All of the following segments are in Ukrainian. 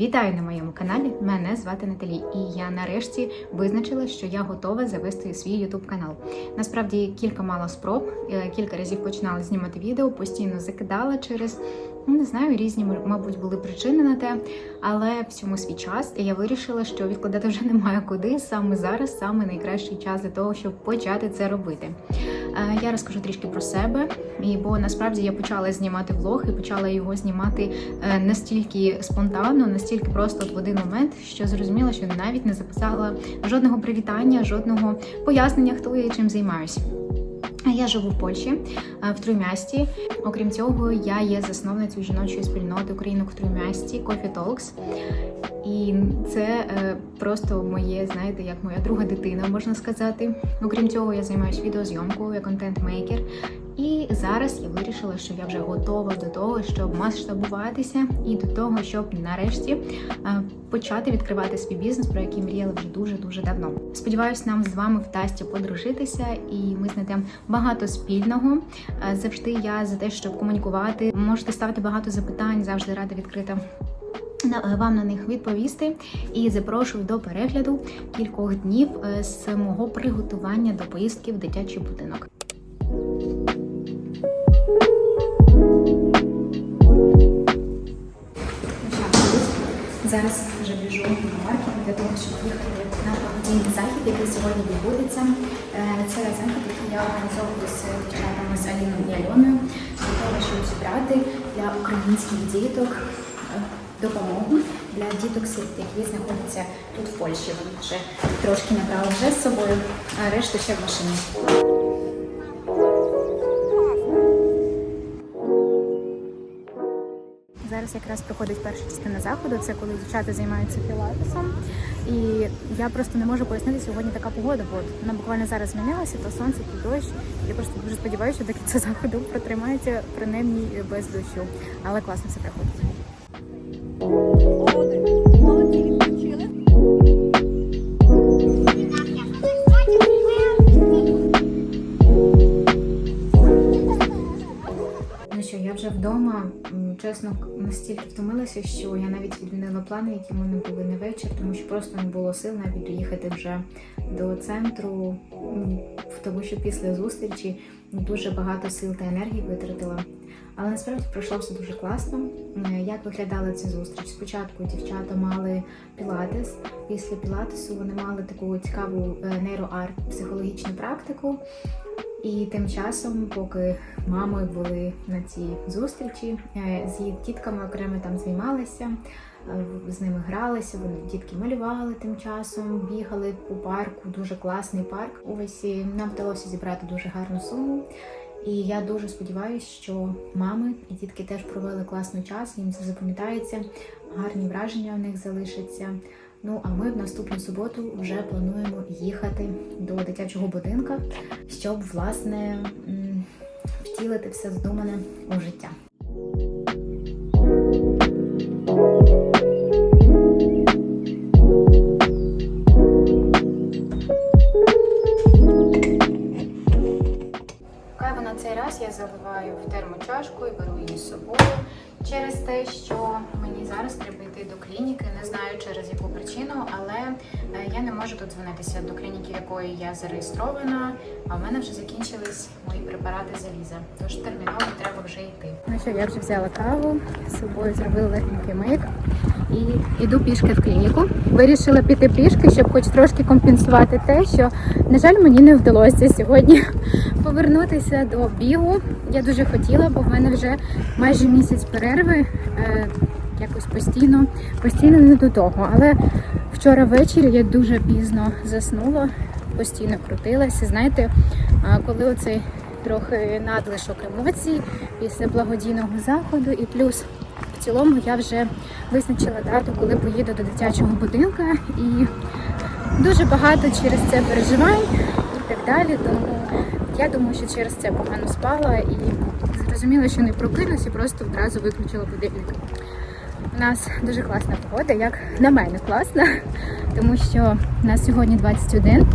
Вітаю на моєму каналі. Мене звати Наталі, і я нарешті визначила, що я готова завести свій YouTube канал. Насправді кілька мало спроб, е, кілька разів починала знімати відео, постійно закидала через ну, не знаю, різні мабуть були причини на те, але всьому свій час я вирішила, що відкладати вже немає куди. Саме зараз саме найкращий час для того, щоб почати це робити. Я розкажу трішки про себе, бо насправді я почала знімати влог і почала його знімати е, настільки спонтанно, настільки просто от в один момент, що зрозуміла, що навіть не записала жодного привітання, жодного пояснення, хто я і чим займаюся. Я живу в Польщі е, в Трюмясті. Окрім цього, я є засновницею жіночої спільноти Українок в Трумясті Coffee Talks. І це е, просто моє, знаєте, як моя друга дитина, можна сказати. Окрім цього, я займаюся відеозйомкою, я контент-мейкер. І зараз я вирішила, що я вже готова до того, щоб масштабуватися, і до того, щоб нарешті е, почати відкривати свій бізнес, про який мріяла вже дуже дуже давно. Сподіваюсь, нам з вами вдасться подружитися, і ми знайдемо багато спільного. Е, Завжди я за те, щоб комунікувати. Можете ставити багато запитань, завжди рада відкрита на- вам на них відповісти і запрошую до перегляду кількох днів е, з мого приготування до поїздки в дитячий будинок. Зараз вже біжу до маркету для того, щоб їхати на благодійний захід, який сьогодні відбудеться. Е, Це захід, який я організовую з дівчатами з Аліною і Альоною для того, щоб зібрати для українських діток е, допомогу для діток які знаходяться тут в Польщі. Вони вже трошки набрали вже з собою, а решту ще в машині. Зараз якраз проходить перша частина заходу. Це коли дівчата займаються пілатесом. І я просто не можу пояснити сьогодні така погода, бо вона буквально зараз змінилася, то сонце, то дощ. Я просто дуже сподіваюся, що до кінця заходу протримається принаймні без дощу. Але класно все проходить. Чесно, настільки втомилася, що я навіть відмінила плани, які в мене були на вечір, тому що просто не було сил навіть доїхати вже до центру, тому що після зустрічі дуже багато сил та енергії витратила. Але насправді пройшло все дуже класно. Е, Як виглядала ця зустріч? Спочатку дівчата мали пілатес. Після пілатесу вони мали таку цікаву е, нейроарт психологічну практику. І тим часом, поки мами були на цій зустрічі, е, з її тітками окремо там займалися, е, з ними гралися, вони дітки малювали тим часом, бігали по парку, дуже класний парк. Ось і нам вдалося зібрати дуже гарну суму. І я дуже сподіваюся, що мами і дітки теж провели класний час, їм це запам'ятається, гарні враження у них залишаться. Ну а ми в наступну суботу вже плануємо їхати до дитячого будинка, щоб власне втілити все здумане у життя. Додзвонитися до клініки, якої я зареєстрована. А в мене вже закінчились мої препарати заліза. Тож терміново треба вже йти. Ну що, я вже взяла каву з собою, зробила легенький мик і йду пішки в клініку. Вирішила піти пішки, щоб хоч трошки компенсувати те, що, на жаль, мені не вдалося сьогодні повернутися до бігу. Я дуже хотіла, бо в мене вже майже місяць перерви. Е, якось постійно, постійно не до того. Але вчора ввечері я дуже пізно заснула, постійно крутилася. Знаєте, коли оцей трохи надлишок емоцій після благодійного заходу, і плюс в цілому я вже визначила дату, коли поїду до дитячого будинку, і дуже багато через це переживань і так далі. Тому я думаю, що через це погано спала і зрозуміла, що не прокинусь і просто одразу виключила будильник. У нас дуже класна погода, як на мене класна, тому що у нас сьогодні 21.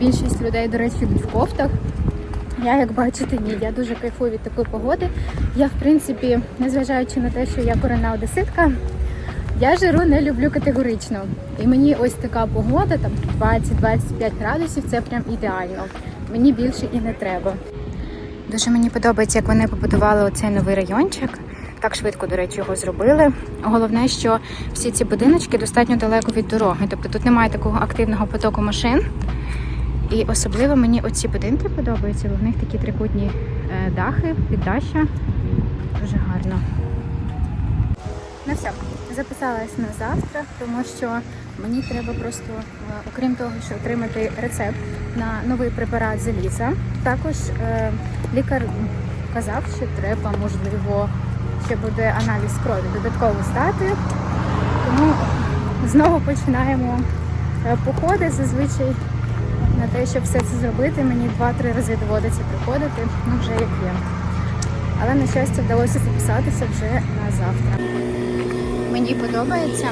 Більшість людей, до речі, в кофтах. Я, як бачите, ні, я дуже кайфую від такої погоди. Я, в принципі, незважаючи на те, що я корена одеситка, Я жару не люблю категорично. І мені ось така погода, там 20-25 градусів, це прям ідеально. Мені більше і не треба. Дуже мені подобається, як вони побудували оцей новий райончик. Так швидко, до речі, його зробили. Головне, що всі ці будиночки достатньо далеко від дороги. Тобто тут немає такого активного потоку машин. І особливо мені оці будинки подобаються, бо в них такі трикутні е, дахи, піддаща. Дуже гарно. Ну все, записалась на завтра, тому що мені треба просто, е, окрім того, що отримати рецепт на новий препарат заліза. Також е, лікар казав, що треба, можливо, ще буде аналіз крові додатково здати. Тому знову починаємо е, походи зазвичай на те, щоб все це зробити. Мені два-три рази доводиться приходити, ну вже як є. Але на щастя вдалося записатися вже на завтра. Мені подобається,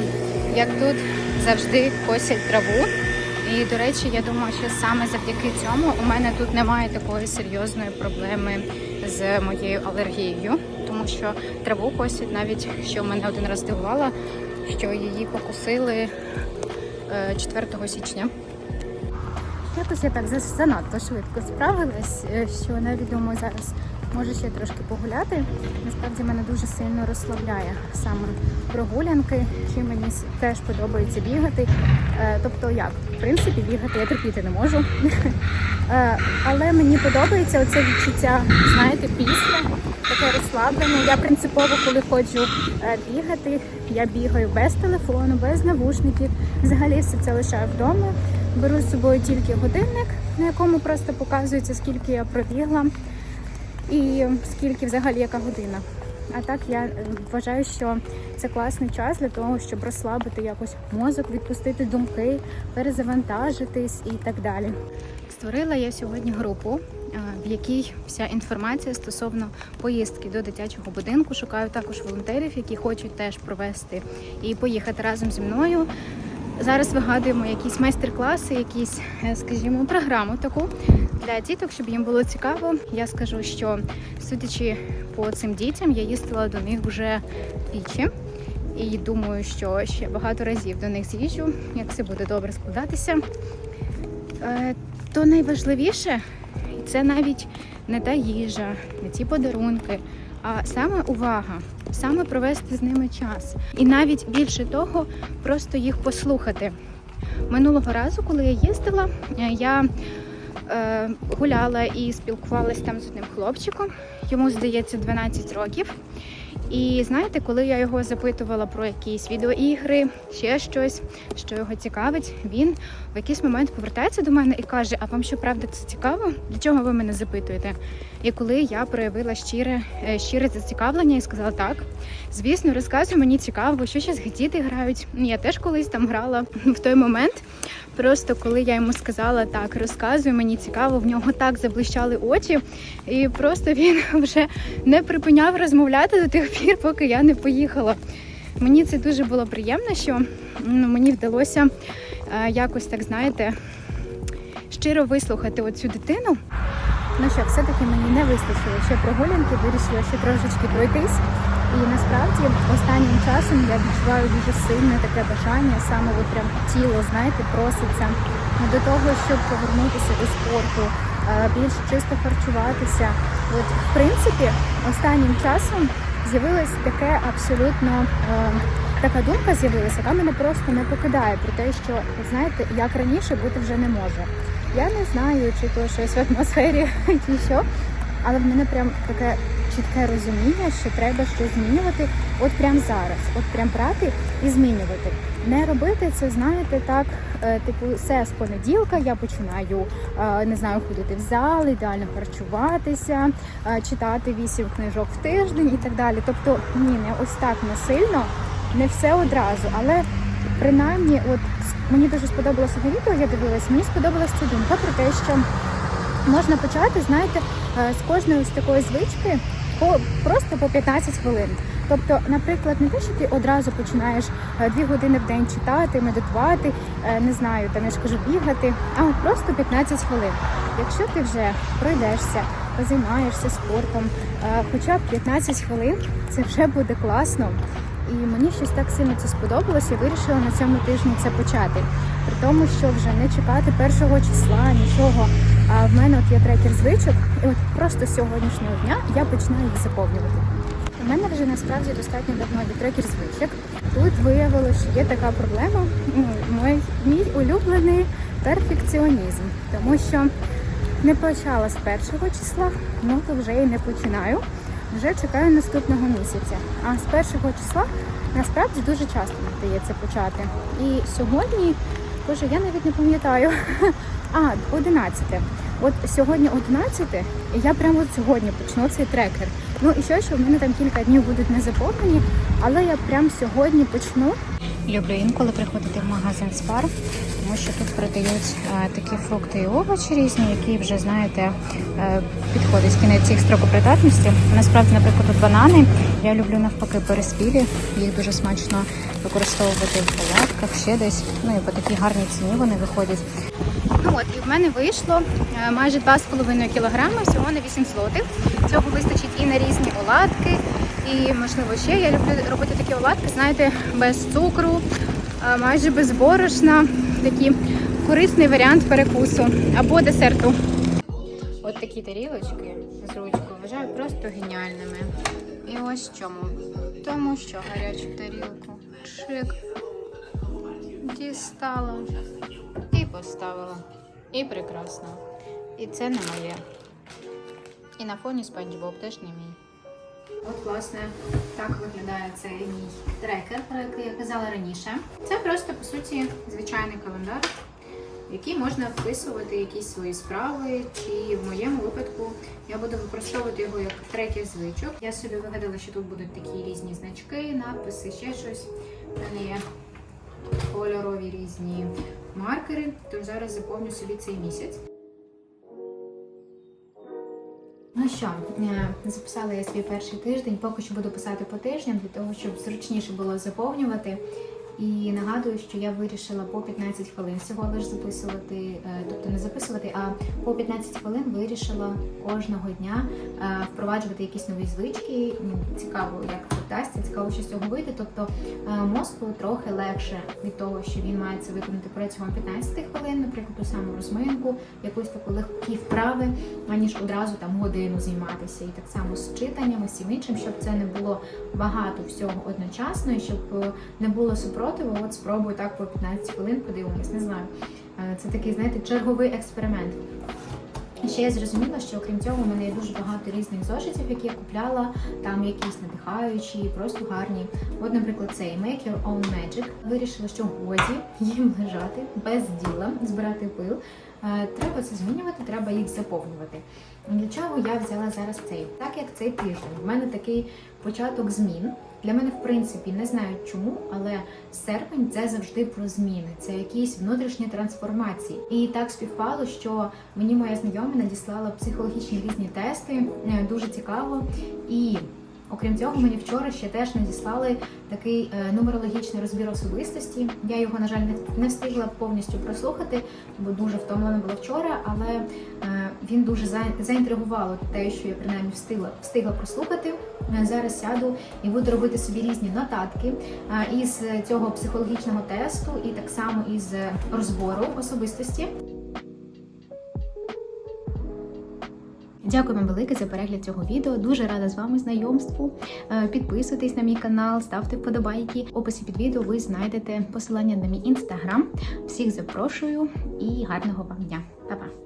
як тут завжди косять траву. І, до речі, я думаю, що саме завдяки цьому у мене тут немає такої серйозної проблеми з моєю алергією, тому що траву косять навіть, що мене один раз здивувала, що її покусили е, 4 січня. Якось я так занадто швидко справилась, е, що невідомо зараз можу ще трошки погуляти. Насправді мене дуже сильно розслабляє саме прогулянки, чи мені теж подобається бігати. Е, Тобто як? В принципі, бігати я терпіти не можу. Е, Але мені подобається оце відчуття, знаєте, після таке розслаблення. Я принципово, коли ходжу е, бігати, я бігаю без телефону, без навушників. Взагалі все це лишаю вдома. Беру з собою тільки годинник, на якому просто показується, скільки я пробігла і скільки взагалі яка година. А так я е, вважаю, що це класний час для того, щоб розслабити якось мозок, відпустити думки, перезавантажитись і так далі. Створила я сьогодні групу, е, в якій вся інформація стосовно поїздки до дитячого будинку. Шукаю також волонтерів, які хочуть теж провести і поїхати разом зі мною. Зараз вигадуємо якісь майстер-класи, якісь, е, скажімо, програму таку для діток, щоб їм було цікаво. Я скажу, що судячи по цим дітям, я їздила до них вже двічі. І думаю, що ще багато разів до них з'їжджу, як все буде добре складатися. Е, То найважливіше, це навіть не та їжа, не ті подарунки, а саме увага, саме провести з ними час. І навіть більше того, просто їх послухати. Минулого разу, коли я їздила, я гуляла і спілкувалася там з одним хлопчиком. Йому здається 12 років. І знаєте, коли я його запитувала про якісь відеоігри, ще щось, що його цікавить, він в якийсь момент повертається до мене і каже: А вам що правда це цікаво? Для чого ви мене запитуєте? І коли я проявила щире, е, щире зацікавлення і сказала так, звісно, розказуй, мені цікаво, що зараз діти грають. Я теж колись там грала в той момент. Просто коли я йому сказала так, розказуй, мені цікаво, в нього так заблищали очі, і просто він вже не припиняв розмовляти до тих пір, поки я не поїхала. Мені це дуже було приємно, що ну, мені вдалося е, якось так, знаєте, щиро вислухати оцю дитину. Ну що, все-таки мені не вистачило ще прогулянки, вирішила ще трошечки пройтись. І насправді останнім часом я відчуваю дуже сильне таке бажання, саме от прям тіло, знаєте, проситься до того, щоб повернутися до спорту, е, більш чисто харчуватися. От, в принципі, останнім часом з'явилось таке абсолютно е, така думка з'явилася, яка мене просто не покидає про те, що знаєте, як раніше бути вже не може. Я не знаю, чи то щось в атмосфері, чи що, але в мене прям таке чітке розуміння, що треба щось змінювати от прям зараз, от прям брати і змінювати. Не робити це, знаєте, так, е, типу, все з понеділка я починаю е, не знаю, ходити в зал, ідеально харчуватися, е, читати вісім книжок в тиждень і так далі. Тобто, ні, не ось так не сильно, не все одразу, але принаймні, от мені дуже сподобалося одне відео, я дивилась, мені сподобалася ця думка про те, що можна почати, знаєте, з кожної з такої звички по просто по 15 хвилин. Тобто, наприклад, не те, що ти одразу починаєш е, дві години в день читати, медитувати, е, не знаю, там я ж кажу, бігати, а просто 15 хвилин. Якщо ти вже пройдешся, позаймаєшся спортом, е, хоча б 15 хвилин, це вже буде класно. і мені щось так сильно це сподобалося. Я вирішила на цьому тижні це почати. При тому, що вже не чекати першого числа, нічого. А в мене от є трекер звичок, і от просто з сьогоднішнього дня я починаю їх заповнювати. У мене вже насправді достатньо давно є трекер звичок. Тут виявилося, що є така проблема. ну, Мій, мій улюблений перфекціонізм, тому що не почала з першого числа, ну то вже і не починаю. Вже чекаю наступного місяця. А з першого числа насправді дуже часто вдається почати. І сьогодні, боже, я навіть не пам'ятаю. А, 11. От сьогодні 11, і я прямо сьогодні почну цей трекер. Ну і що, що в мене там кілька днів будуть не заповнені, але я прямо сьогодні почну. Люблю інколи приходити в магазин Спар, тому що тут продають е, такі фрукти і овочі різні, які вже знаєте е, підходять кінець їх строку придатності. Насправді, наприклад, тут банани я люблю навпаки переспілі. Їх дуже смачно використовувати в палатках, ще десь. Ну і по такій гарній ціні вони виходять. Ну от і в мене вийшло е, майже 2,5 кілограми, всього на 8 злотих. Цього вистачить і на різні оладки, і можливо ще я люблю робити такі оладки, знаєте, без цукру, майже без борошна. Такий корисний варіант перекусу або десерту. От такі тарілочки з ручкою вважаю просто геніальними. І ось чому. Тому що гарячу тарілку шик дістала і поставила. І прекрасно. І це не моє. І на фоні Спанч Боб теж не мій. От, власне, так виглядає цей мій трекер, про який я казала раніше. Це просто, по суті, звичайний календар, в який можна вписувати якісь свої справи, чи в моєму випадку я буду використовувати його як трекер звичок. Я собі вигадала, що тут будуть такі різні значки, надписи, ще щось. У мене є кольорові різні маркери, тож зараз заповню собі цей місяць. Що, е, записала я свій перший тиждень, поки що буду писати по тижням, для того, щоб зручніше було заповнювати. І нагадую, що я вирішила по 15 хвилин всього лиш записувати, е, тобто не записувати, а по 15 хвилин вирішила кожного дня е, впроваджувати якісь нові звички. Цікаво, як це вдасться, цікаво, що з цього вийде. Тобто е, мозку трохи легше від того, що він має це виконати протягом 15 хвилин, наприклад, ту саму розминку, якусь таку легкі вправи, аніж одразу там годину займатися. І так само з читанням, і всім іншим, щоб це не було багато всього одночасно, і щоб не було супротиву. От спробую так по 15 хвилин, подивимось, не знаю. Е, Це такий, знаєте, черговий експеримент. Ще я зрозуміла, що окрім цього, у мене є дуже багато різних зошитів, які я купляла, там якісь надихаючі, просто гарні. От, наприклад, цей Make Your Own Magic. Вирішила, що годі їм лежати без діла, збирати пил. Е, Треба це змінювати, треба їх заповнювати. Для чого я взяла зараз цей? Так як цей тиждень, в мене такий початок змін. Для мене, в принципі, не знаю чому, але серпень це завжди про зміни, це якісь внутрішні трансформації. І так співпало, що мені моя знайома надіслала психологічні різні тести, е, дуже цікаво. І окрім цього, мені вчора ще теж надіслали такий е, нумерологічний розбір особистості. Я його, на жаль, не, встигла повністю прослухати, бо дуже втомлена була вчора, але е, він дуже за- заінтригувало те, що я принаймні встигла, встигла прослухати. Е, Зараз сяду і буду робити собі різні нотатки із цього психологічного тесту, і так само із розбору особистості. Дякую вам велике за перегляд цього відео. Дуже рада з вами знайомству. Е, Підписуйтесь на мій канал, ставте вподобайки. В описі під відео ви знайдете посилання на мій інстаграм. Всіх запрошую і гарного вам дня. Па-па!